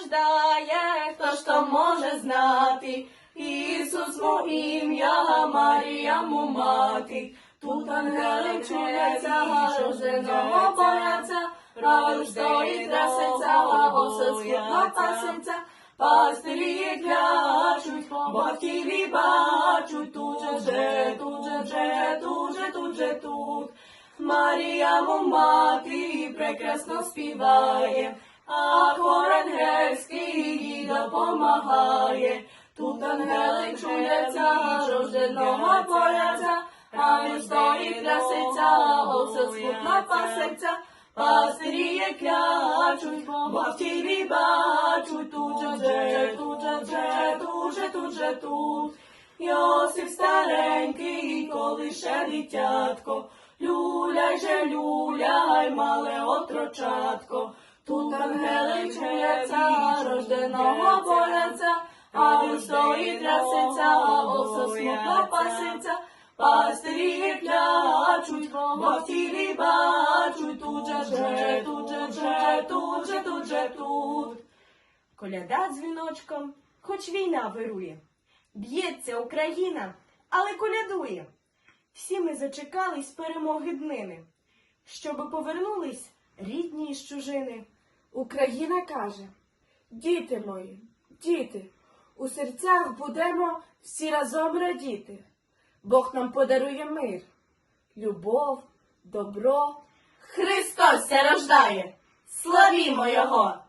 рождає, хто ж то може знати? Ісус мо ім'я, Марія му мати. Тут ангели чуляться, рожденого бояться, стоїть трясеться, осе скупна пасенця. Пастирі клячуть, батьківі бачуть, тут же тут же же, тут же, тут же тут. Марія му мати прекрасно співає, а їй допомагає. Тут ангели чуються, рожденого бояться, а він стоїть трясеться, оце скупна пасеться. Пастирі клячуть, батьківі бачуть, тут же тут же же, тут же, тут же тут. Йосип старенький, коли ще дитятко, люляй же, люляй, мале отрочатко. Тут рожденого бояться, а він стоїть трясеться, оса смутно паситься. Пастирі клячуть, батьківі бачуть, тут же же, тут же тут же, тут же тут. Коляда дзвіночком, хоч війна вирує. Б'ється Україна, але колядує. Всі ми зачекались перемоги днини, щоби повернулись рідні із чужини. Україна каже, діти мої, діти, у серцях будемо всі разом радіти. Бог нам подарує мир, любов, добро. Христос рождає, славімо Його!